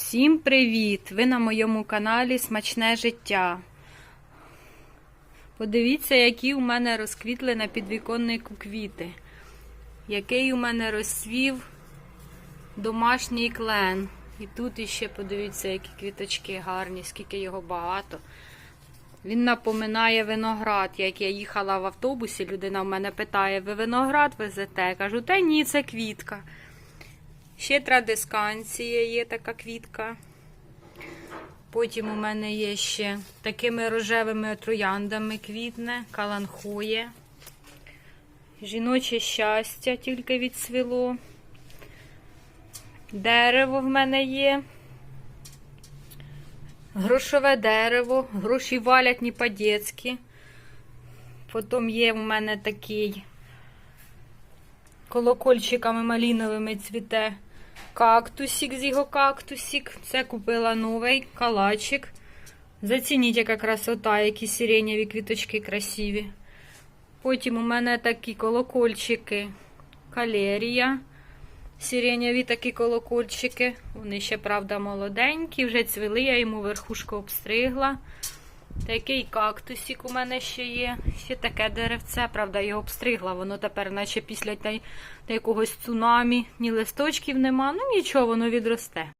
Всім привіт! Ви на моєму каналі Смачне життя. Подивіться, які у мене розквітли на підвіконнику квіти. Який у мене розцвів домашній клен. І тут іще подивіться, які квіточки гарні, скільки його багато. Він напоминає виноград. Як я їхала в автобусі, людина в мене питає: ви виноград везете? Я кажу, та ні, це квітка. Ще традисканція є така квітка. Потім у мене є ще такими рожевими трояндами квітне, каланхоє. Жіноче щастя тільки відсвіло. Дерево в мене є. Грошове дерево, гроші валять не по-дєцьки. Потім є в мене такий колокольчиками маліновими цвіте кактусик з його кактусик. Це купила новий калачик. Зацініть, яка красота, які сиренєві квіточки красиві. Потім у мене такі колокольчики калерія. Сиренєві такі колокольчики. Вони ще, правда, молоденькі, вже цвіли, я йому верхушку обстригла. Такий кактусик у мене ще є. Ще таке деревце, правда, його обстригла. Воно тепер, наче після та якогось цунамі, ні листочків нема. Ну нічого, воно відросте.